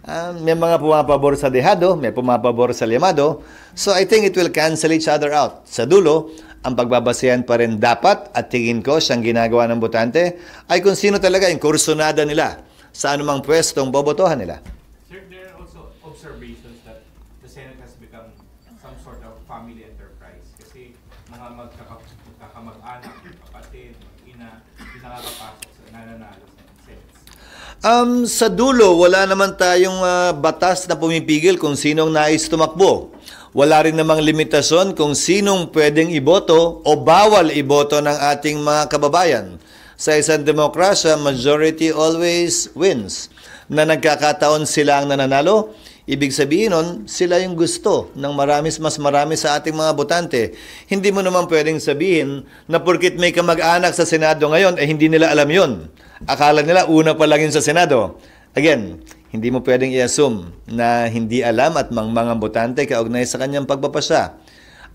Ah, may mga pumapabor sa dehado, may pumapabor sa limado. So I think it will cancel each other out. Sa dulo, ang pagbabasehan pa rin dapat at tingin ko siyang ginagawa ng botante ay kung sino talaga yung kursunada nila sa anumang pwestong bobotohan nila. Sir, there are also observations that the Senate has become some sort of family enterprise. Kasi mga magkaka- magkakamag-anak, kapatid, mag-ina, hindi nakakapasok sa nananalo sa Senate. Um, sa dulo, wala naman tayong ah, batas na pumipigil kung sinong nais tumakbo. Wala rin namang limitasyon kung sinong pwedeng iboto o bawal iboto ng ating mga kababayan. Sa isang demokrasya, majority always wins. Na nagkakataon sila ang nananalo, ibig sabihin nun, sila yung gusto ng maramis mas marami sa ating mga botante. Hindi mo naman pwedeng sabihin na porkit may kamag-anak sa Senado ngayon, eh hindi nila alam yon. Akala nila una pa lang yun sa Senado. Again, hindi mo pwedeng i-assume na hindi alam at mangmang ang botante kaugnay sa kanyang pagpapasya.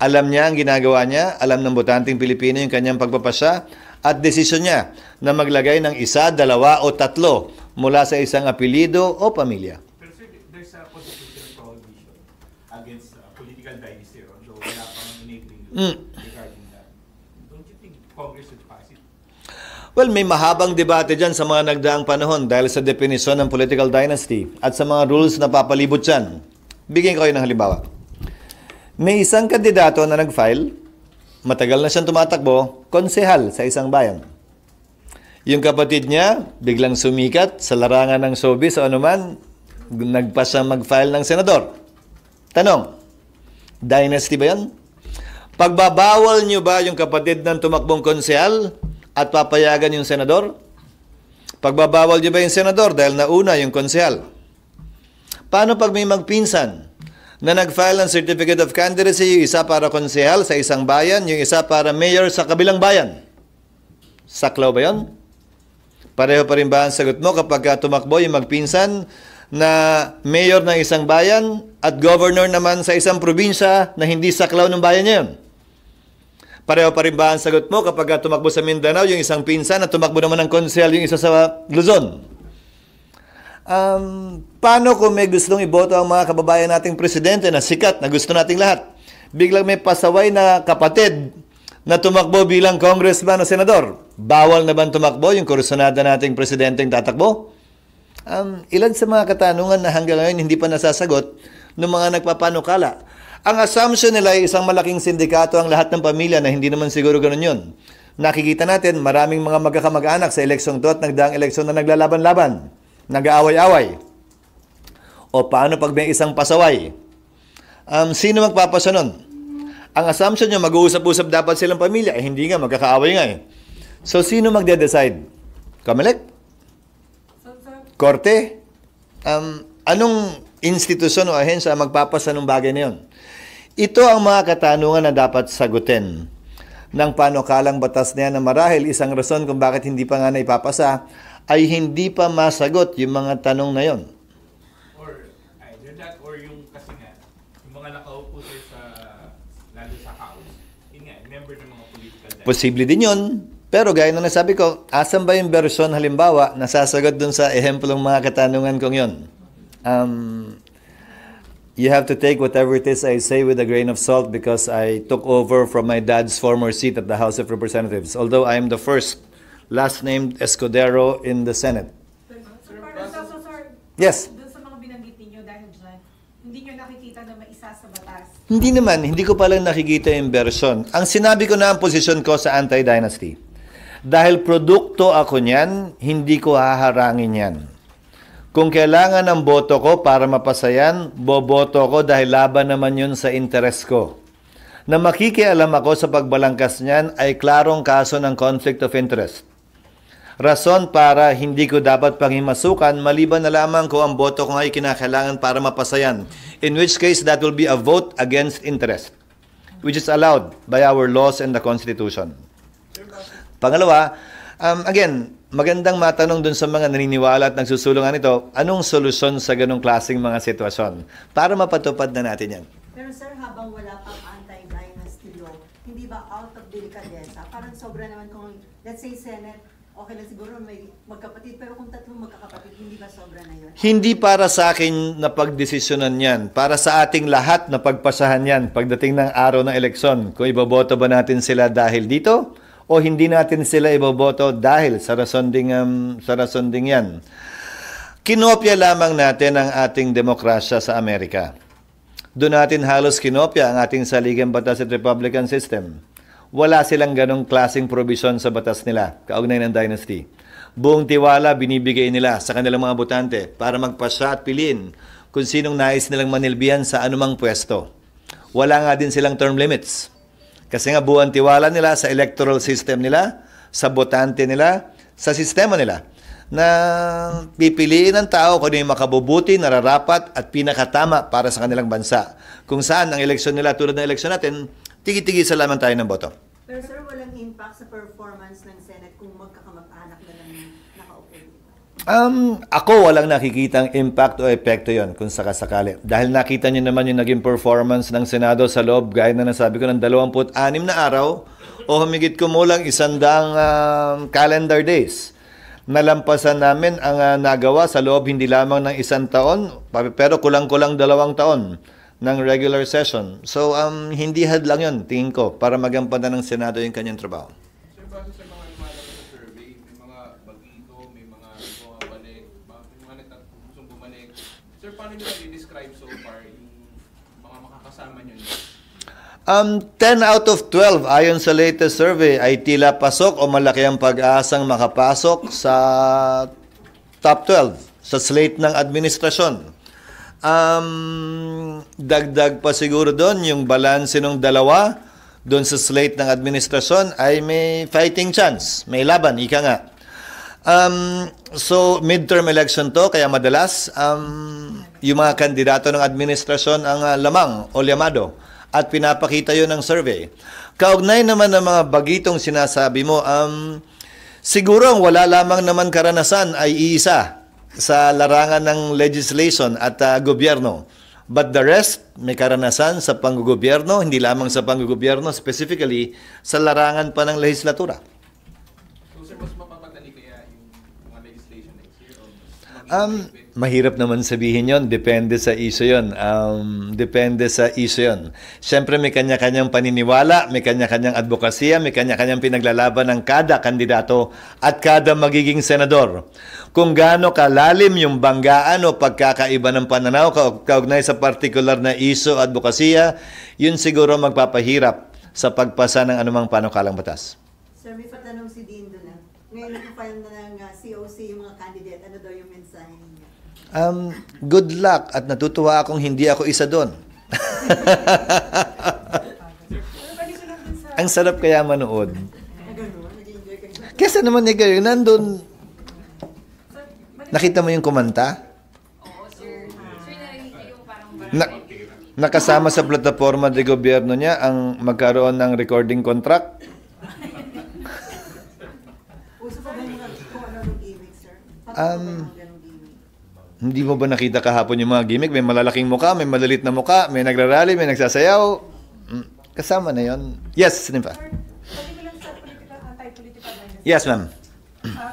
Alam niya ang ginagawa niya, alam ng botanteng Pilipino yung kanyang pagpapasya, at desisyon niya na maglagay ng isa, dalawa o tatlo mula sa isang apelido o pamilya. Pero sir, there's a constitutional prohibition against political dynasty, although wala pang enabling Mm. regarding that. Don't you think Congress should pass it? Well, may mahabang debate dyan sa mga nagdaang panahon dahil sa definisyon ng political dynasty at sa mga rules na papalibot dyan. Bigyan ko kayo ng halimbawa. May isang kandidato na nag-file, matagal na siyang tumatakbo, konsehal sa isang bayan. Yung kapatid niya, biglang sumikat sa larangan ng showbiz o anuman, nagpa siya mag-file ng senador. Tanong, dynasty ba yan? Pagbabawal niyo ba yung kapatid ng tumakbong konsehal at papayagan yung senador? Pagbabawal niyo ba yung senador dahil nauna yung konsehal? Paano pag may magpinsan na nag-file ng Certificate of Candidacy, yung isa para konsehal sa isang bayan, yung isa para mayor sa kabilang bayan? Saklaw ba yun? Pareho pa rin ba ang sagot mo kapag ka tumakbo yung magpinsan na mayor ng isang bayan at governor naman sa isang probinsya na hindi saklaw ng bayan niya yun? Pareho pa rin ba ang sagot mo kapag ka tumakbo sa Mindanao yung isang pinsan at tumakbo naman ng konsehal yung isa sa Luzon? Um, paano kung may gustong iboto ang mga kababayan nating presidente na sikat, na gusto nating lahat? Biglang may pasaway na kapatid na tumakbo bilang congressman o senador. Bawal na ba tumakbo yung kursunada nating presidenteng tatakbo? Um, ilan sa mga katanungan na hanggang ngayon hindi pa nasasagot ng mga nagpapanukala. Ang assumption nila ay isang malaking sindikato ang lahat ng pamilya na hindi naman siguro ganun yun. Nakikita natin maraming mga magkakamag-anak sa eleksyong to at nagdaang eleksyon na naglalaban-laban, nag-aaway-away. O paano pag may isang pasaway? Um, sino magpapasa nun? Ang assumption nyo, mag-uusap-usap dapat silang pamilya. Eh, hindi nga, magkakaaway nga eh. So, sino magde-decide? Kamelek? Korte? Um, anong institusyon o ahensya ang magpapasa ng bagay na yun? Ito ang mga katanungan na dapat sagutin ng panukalang batas na yan na marahil isang rason kung bakit hindi pa nga naipapasa ay hindi pa masagot yung mga tanong na yon. Or either that or yung kasi nga, yung mga nakaupo sa, lalo sa house, yun nga, member ng mga political. Posible din yun. Pero gaya na nasabi ko, asan ba yung version halimbawa na sasagot dun sa ehemplong mga katanungan kong yon? Um, you have to take whatever it is I say with a grain of salt because I took over from my dad's former seat at the House of Representatives. Although I am the first last named Escudero in the Senate. So, so, sir, Yes. doon sa mga binanggit ninyo dahil dyan, hindi nyo nakikita na may isa sa batas. Hindi naman, hindi ko palang nakikita yung version. Ang sinabi ko na ang posisyon ko sa anti-dynasty. Dahil produkto ako niyan, hindi ko haharangin yan. Kung kailangan ng boto ko para mapasayan, boboto ko dahil laban naman yun sa interes ko. Na makikialam ako sa pagbalangkas niyan ay klarong kaso ng conflict of interest. Rason para hindi ko dapat pangimasukan maliban na lamang ko ang boto ko ay kinakailangan para mapasayan. In which case, that will be a vote against interest, which is allowed by our laws and the Constitution. Pangalawa, um, again, magandang matanong dun sa mga naniniwala at nagsusulungan ito, anong solusyon sa ganong klaseng mga sitwasyon para mapatupad na natin yan? Pero sir, habang wala pang anti-dynasty law, hindi ba out of delicadeza? Parang sobra naman kung, let's say, Senate, okay lang siguro may magkapatid. Pero kung tatlong magkakapatid, hindi ba sobra na yun? Hindi para sa akin na pagdesisyonan yan. Para sa ating lahat na pagpasahan yan pagdating ng araw ng eleksyon. Kung iboboto ba natin sila dahil dito o hindi natin sila iboboto dahil sa rason ding, um, sa rason ding yan. Kinopya lamang natin ang ating demokrasya sa Amerika. Doon natin halos kinopya ang ating saligang batas at Republican system. Wala silang ganong klaseng provision sa batas nila, kaugnay ng dynasty. Buong tiwala binibigay nila sa kanilang mga botante para magpasya at piliin kung sinong nais nilang manilbihan sa anumang pwesto. Wala nga din silang term limits. Kasi nga buong tiwala nila sa electoral system nila, sa botante nila, sa sistema nila na pipiliin ng tao kung ano yung makabubuti, nararapat at pinakatama para sa kanilang bansa. Kung saan ang eleksyon nila tulad ng eleksyon natin, tigi-tigi sa lamang tayo ng boto. Pero sir, walang impact sa performance ng Senate kung magkakamag-anak na lang yung nakaupo dito. Um, ako walang nakikitang impact o epekto yon kung sakasakali. Dahil nakita niyo naman yung naging performance ng Senado sa loob, gaya na nasabi ko, ng 26 na araw o humigit kumulang isandang um, calendar days. Nalampasan namin ang ah, nagawa sa loob hindi lamang ng isang taon, pero kulang-kulang dalawang taon ng regular session. So, um, hindi hadlang yon tingin ko, para magampanan ng Senado yung kanyang trabaho. Sir, base sa mga lumalabas sa survey, may mga bagito, may mga bumabalik, ba- may mga nagtat- gustong bumalik. Sir, paano nyo i-describe so far yung mga makakasama nyo? Um, 10 out of 12 ayon sa latest survey ay tila pasok o malaki ang pag-asang makapasok sa top 12 sa slate ng administrasyon. Um, dagdag pa siguro doon yung balanse ng dalawa doon sa slate ng administrasyon ay may fighting chance, may laban, ika nga. Um, so, midterm election to, kaya madalas um, yung mga kandidato ng administrasyon ang ah, lamang o llamado at pinapakita yon ng survey. Kaugnay naman ng mga bagitong sinasabi mo, um, siguro ang wala lamang naman karanasan ay iisa sa larangan ng legislation at ah, gobyerno. But the rest, may karanasan sa panggugobyerno, hindi lamang sa panggugobyerno, specifically sa larangan pa ng legislatura. So, sir, mas mapapadali kaya yung mga legislation next year? O Um, mahirap naman sabihin yon Depende sa iso yon Um, depende sa iso yon Siyempre, may kanya-kanyang paniniwala, may kanya-kanyang advokasya, may kanya-kanyang pinaglalaban ng kada kandidato at kada magiging senador. Kung gaano kalalim yung banggaan o pagkakaiba ng pananaw ka- kaugnay sa partikular na iso advokasya, yun siguro magpapahirap sa pagpasa ng anumang panukalang batas. Sir, may patanong si Dean doon na. Ngayon nag-file na ng COC yung mga candidate. Ano daw yung mensahe niya? Um, good luck at natutuwa akong hindi ako isa doon. Ang sarap kaya manood. Kesa naman ikaw yung nandun, nakita mo yung kumanta? Oo, sir. Sir, nakikita yung parang Na, nakasama sa plataforma de gobyerno niya ang magkaroon ng recording contract? Ano Um, ba yung ganong gimmick? Hindi mo ba nakita kahapon yung mga gimmick? May malalaking muka, may malilit na muka, may nagrarally, may nagsasayaw. Mm, Kasama na yon. Yes, anti-political violence. Yes, ma'am. Ah,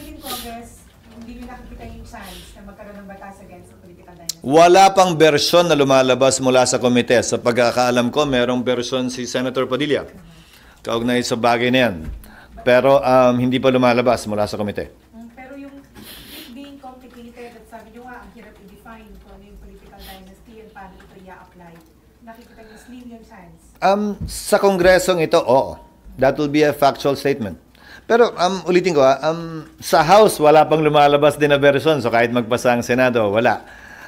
in Congress, hindi nyo nakikita yung chance na magkaroon ng batas against the political violence. Wala pang bersyon na lumalabas mula sa komite. Sa pagkakaalam ko, merong bersyon si Senator Padilla. Kaugnay sa bagay na yan. Pero um, hindi pa lumalabas mula sa komite. Mm, Pero yung it being complicated, at sabi nyo nga, ang hirap i-define kung ano yung political dynasty and paano ito i-apply. Nakikita nyo slim yung chance. Um, sa kongresong ito, oo. That will be a factual statement. Pero um, ulitin ko, ah, um, sa House, wala pang lumalabas din na version. So kahit magpasa ang Senado, wala.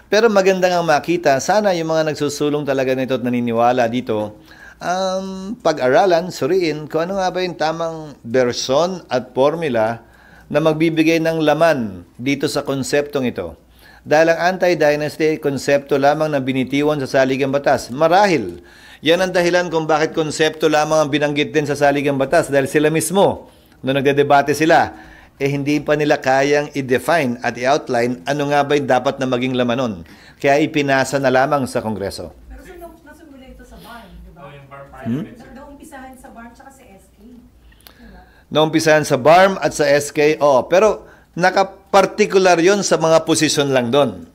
Pero maganda nga makita, sana yung mga nagsusulong talaga nito at naniniwala dito, um, pag-aralan, suriin, kung ano nga ba yung tamang version at formula na magbibigay ng laman dito sa konseptong ito. Dahil ang anti-dynasty ay konsepto lamang na binitiwan sa saligang batas. Marahil, yan ang dahilan kung bakit konsepto lamang ang binanggit din sa saligang batas dahil sila mismo, nung nagdedebate sila, eh hindi pa nila kayang i-define at i-outline ano nga ba yung dapat na maging laman nun. Kaya ipinasa na lamang sa Kongreso. Pero nung nasimula ito sa barn, di ba? Oh, yung bar Hmm? Naumpisahan sa barn tsaka sa SK. Di ba? Naumpisahan sa BARM at sa SK, oo. Pero nakapartikular yon sa mga posisyon lang doon.